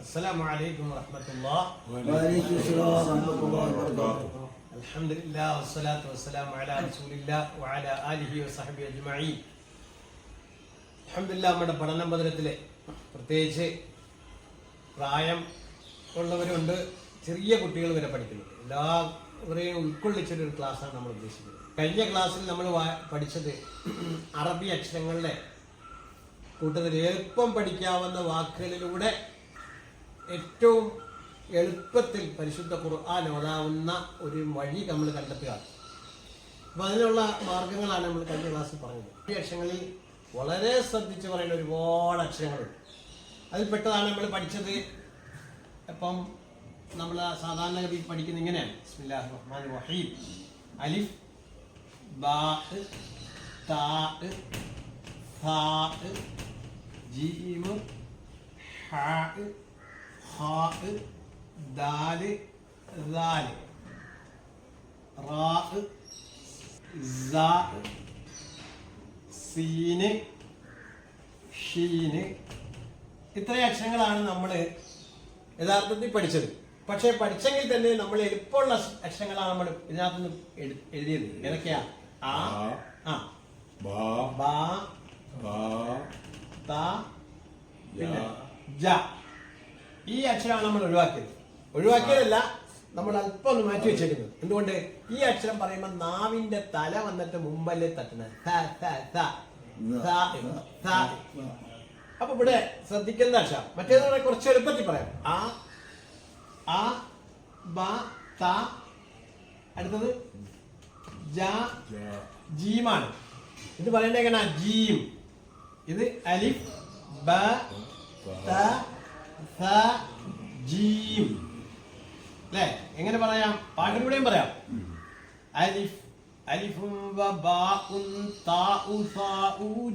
السلام عليكم ورحمة الله وعليكم السلام ورحمة الله وبركاته الحمد لله والصلاة والسلام على رسول الله وعلى آله وصحبه أجمعين അലഹമില്ല നമ്മുടെ പഠന മന്ദിരത്തിലെ പ്രത്യേകിച്ച് പ്രായം ഉള്ളവരുണ്ട് ചെറിയ കുട്ടികൾ വരെ പഠിക്കുന്നുണ്ട് എല്ലാവരെയും ഉൾക്കൊള്ളിച്ചൊരു ഒരു ക്ലാസ്സാണ് നമ്മൾ ഉദ്ദേശിക്കുന്നത് കഴിഞ്ഞ ക്ലാസ്സിൽ നമ്മൾ വാ- പഠിച്ചത് അറബി അക്ഷരങ്ങളുടെ കൂട്ടത്തിൽ എളുപ്പം പഠിക്കാവുന്ന വാക്കുകളിലൂടെ ഏറ്റവും എളുപ്പത്തിൽ പരിശുദ്ധ ഖുർആൻ ഓതാവുന്ന ഒരു വഴി നമ്മൾ കണ്ടെത്തുക. അപ്പം അതിനുള്ള മാർഗങ്ങളാണ് നമ്മൾ കഴിഞ്ഞ ക്ലാസ്സിൽ പറഞ്ഞത്. ഈ അക്ഷരങ്ങളിൽ വളരെ ശ്രദ്ധിച്ച് പറയുന്ന ഒരുപാട് അക്ഷരങ്ങളുണ്ട്. അതിൽ പെട്ടതാണ് നമ്മൾ പഠിച്ചത്. ഇപ്പം നമ്മൾ സാധാരണഗതിയിൽ പഠിക്കുന്ന ഇങ്ങനെയാണ്. ബിസ്മില്ലാഹിർ റഹ്മാനിർ റഹീം അലിഫ് ബാ താ ഹാ ഹാ ഹാ ദാൽ ദാൽ റാ സ സീന് ഷീന്. ഇത്രയും അക്ഷരങ്ങളാണ് നമ്മൾ യഥാർത്ഥത്തിൽ പഠിച്ചത്. പക്ഷേ പഠിച്ചെങ്കിൽ തന്നെ നമ്മൾ എളുപ്പമുള്ള അക്ഷരങ്ങളാണ് നമ്മൾ ഇതിനകത്തുനിന്ന് എഴു- എഴുതിയത്. ഏതൊക്കെയാ? ആ ആ. ബാ ബാ ബാ ത പിന്നെ ജ. ഈ അക്ഷരമാണ് നമ്മൾ ഒഴിവാക്കിയത്. ഒഴിവാക്കിയതല്ല നമ്മൾ അല്പം ഒന്ന് മാറ്റി വെച്ചേക്കുന്നത്. എന്തുകൊണ്ട്? ഈ അക്ഷരം പറയുമ്പോൾ നാവിന്റെ തല വന്നിട്ട് മുമ്പല്ലേ തട്ടുന്നത്. ത, ത, ത, ത, ത. അപ്പൊ ഇവിടെ ശ്രദ്ധിക്കുന്ന അക്ഷരം. മറ്റേത് കൂടെ കുറച്ച് എളുപ്പത്തിൽ പറയാം. ആ ആ ബ ത. അടുത്തത് ജ ജീമാണ്. ഇത് പറയേണ്ട ജീം ഇത് അലിഫ് ബ ത ജീം. അല്ലേ എങ്ങനെ പറയാം? പാട്ടിലൂടെയും പറയാം. അലിഫ് അലിഫും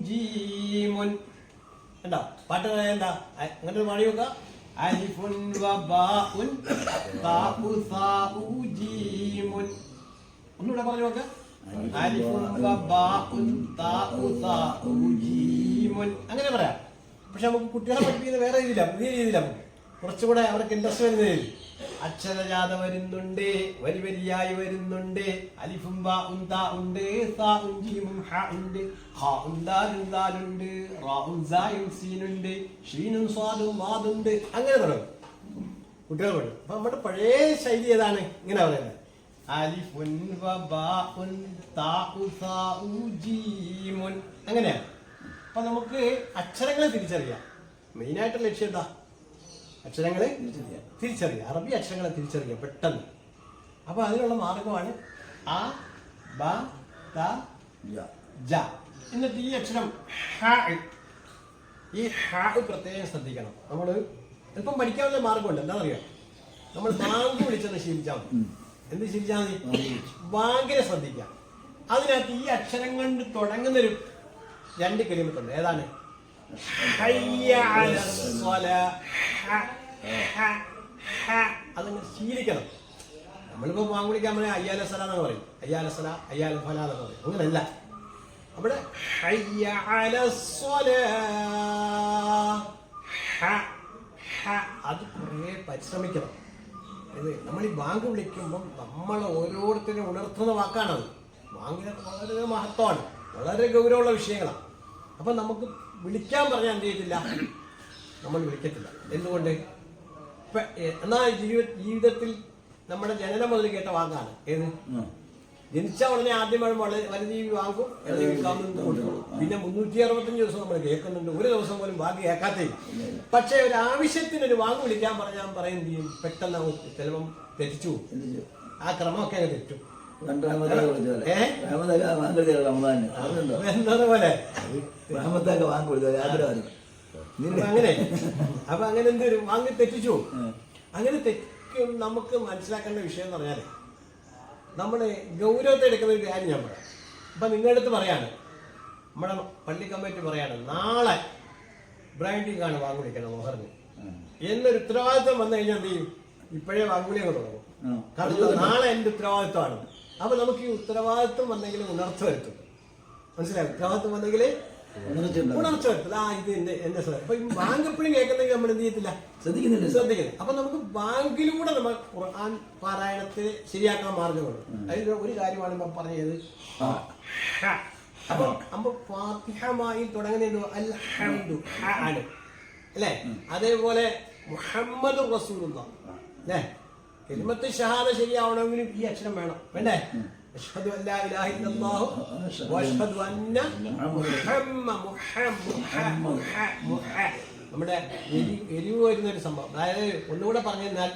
ജീമുൻ. കണ്ടോ? പാട്ട് പറയാൻ എന്താ? അങ്ങനെ ഒരു പാടി നോക്കാം. അലിഫുൻ വബാഉൻ ബാഉൻ താഉ സാഉ ജീമുൻ. ഒന്നുകൂടെ പറഞ്ഞു നോക്ക്. അലിഫുൻ വബാഉൻ ബാഉൻ താഉ സാഉ ജീമുൻ. അങ്ങനെ പറയാം. പക്ഷെ നമുക്ക് കുട്ടികളെ പഠിപ്പിക്കുന്ന വേറെ രീതിയിലാണ് പുതിയ രീതിയിലാണ് കുറച്ചുകൂടെ അവർക്ക് ഇൻട്രസ്റ്റ് വരുന്ന രീതി അക്ഷരജാത വരുന്നുണ്ട് വരി വരിയായി വരുന്നുണ്ട്. അലിഫും ബാ ഉണ്ട് സാ ഉഞ്ചീമും ഹ ഉണ്ട്. ഹ സീനുണ്ട് ഷീനും സ്വാദും വാദുണ്ട്. അങ്ങനെ തുടങ്ങും. കുട്ടികൾ പഠിക്കും. അപ്പൊ നമ്മുടെ പഴയ ശൈലി ഏതാണ്? ഇങ്ങനെ പറയുന്നത്. അലിഫുൻ വ അപ്പൊ നമുക്ക് അക്ഷരങ്ങളെ തിരിച്ചറിയാം. മെയിനായിട്ട് ലക്ഷ്യം എന്താ? അക്ഷരങ്ങളെ തിരിച്ചറിയാം. അറബി അക്ഷരങ്ങളെ തിരിച്ചറിയാം പെട്ടെന്ന്. അപ്പൊ അതിനുള്ള മാർഗമാണ് ആ ബ ത ജ. എന്നിട്ട് ഈ അക്ഷരം ഹ ഈ ഹ പ്രത്യേകം ശ്രദ്ധിക്കണം. നമ്മൾ ഇപ്പം പഠിക്കാനുള്ള മാർഗമുണ്ട്. എന്താണെന്നറിയാം? നമ്മൾ ബാങ്ക് വിളിച്ചെന്ന് ശീലിച്ചാൽ മതി. എന്ത് ശീലിച്ചാൽ മതി? ബാങ്കിനെ ശ്രദ്ധിക്കാം. അതിനകത്ത് ഈ അക്ഷരം കൊണ്ട് തുടങ്ങുന്ന ഒരു രണ്ട് കിലോമീറ്റർ ഉണ്ട് ഏതാണ്. അതങ്ങ് ശീലിക്കണം. നമ്മളിപ്പോ വിളിക്കാൻ പറയാം അയ്യാല സല എന്ന് പറയും. അയ്യാല സല അയ്യാല ഫല എന്ന് പറയും. അങ്ങനല്ല അവിടെ. അത് കുറേ പരിശ്രമിക്കണം. ഇത് നമ്മൾ ഈ ബാങ്ക് വിളിക്കുമ്പം നമ്മൾ ഓരോരുത്തരും ഉണർത്തുന്ന വാക്കാണത്. ബാങ്കിനൊക്കെ വളരെ മഹത്വമാണ്. വളരെ ഗൗരവമുള്ള വിഷയങ്ങളാണ്. അപ്പം നമുക്ക് വിളിക്കാൻ പറഞ്ഞാൽ എന്ത് ചെയ്യത്തില്ല നമ്മൾ വിളിക്കത്തില്ല. എന്തുകൊണ്ട്? എന്നാ ജീവിത ജീവിതത്തിൽ നമ്മുടെ ജനനം മുതൽ കേട്ട വാക്കാണ്. ഏത്? ജനിച്ച ഉടനെ ആദ്യം വനജീവി വാങ്ങും കൊടുക്കും. പിന്നെ മുന്നൂറ്റി അറുപത്തഞ്ച് ദിവസം നമ്മൾ കേൾക്കുന്നുണ്ട്. ഒരു ദിവസം പോലും ബാക്കി കേൾക്കാത്തേ. പക്ഷേ ഒരു ആവശ്യത്തിന് ഒരു വാങ്ങ് വിളിക്കാൻ പറഞ്ഞാൽ പറയും ചെയ്യും? പെട്ടെന്ന് ചിലപ്പം തെറ്റിച്ചു പോകും. ആ ക്രമമൊക്കെ തെറ്റും. അങ്ങനെ അപ്പൊ അങ്ങനെ എന്തൊരു വാങ്ങി തെറ്റിച്ചു? അങ്ങനെ തെറ്റും നമുക്ക് മനസ്സിലാക്കേണ്ട വിഷയം എന്ന് പറഞ്ഞാൽ നമ്മുടെ ഗൗരവത്തെ എടുക്കുന്ന ഒരു കാര്യം ഞാൻ പറയാം. അപ്പൊ നിങ്ങളുടെ അടുത്ത് പറയാണ് നമ്മുടെ പള്ളി കമ്മിറ്റി പറയാണ് നാളെ ബ്രാൻഡിങ്ങാണ് വാങ്ങുവിളിക്കണം മോഹറിന്. എന്നൊരു ഉത്തരവാദിത്വം വന്നു കഴിഞ്ഞാൽ എന്ത് ചെയ്യും? ഇപ്പോഴേ വാങ്ങുവിളി അങ്ങ് തുടങ്ങും. കാരണം നാളെ എന്റെ ഉത്തരവാദിത്വമാണ്? അപ്പൊ നമുക്ക് ഈ ഉത്തരവാദിത്വം വന്നെങ്കിൽ ഉണർച്ച വരുത്തും. മനസ്സിലായി? ഉത്തരവാദിത്വം വന്നെങ്കിൽ ഉണർച്ച വരുത്തും. ആ ഇത് എന്റെ എന്റെ അപ്പൊ ബാങ്ക് എപ്പോഴും കേൾക്കുന്നെങ്കിൽ നമ്മൾ എന്ത് ചെയ്യത്തില്ല? ശ്രദ്ധിക്കുന്നില്ല. ശ്രദ്ധിക്കുന്നത് അപ്പൊ നമുക്ക് ബാങ്കിലൂടെ നമ്മൾ ഖുർആൻ പാരായണത്തെ ശരിയാക്കാൻ മാർഗമുണ്ട്. അതിൽ ഒരു കാര്യമാണ് ഇപ്പൊ പറഞ്ഞത്. അപ്പൊ അപ്പൊ ഫാത്തിഹമായി തുടങ്ങുന്നത് അൽഹംദു ആണ്. അല്ലേ? അതേപോലെ മുഹമ്മദ് റസൂലുള്ള അല്ലേ? കെലിമത്ത് ഷഹാദ ശരിയാവണമെങ്കിലും ഈ അക്ഷരം വേണം. വേണ്ടേ? അഷ്ഹദു ഇല്ലല്ലാഹു വഅഷ്ഹദു നമ്മുടെ എരിവ് വരുന്ന ഒരു സംഭവം. അതായത് ഒന്നുകൂടെ പറഞ്ഞു കഴിഞ്ഞാൽ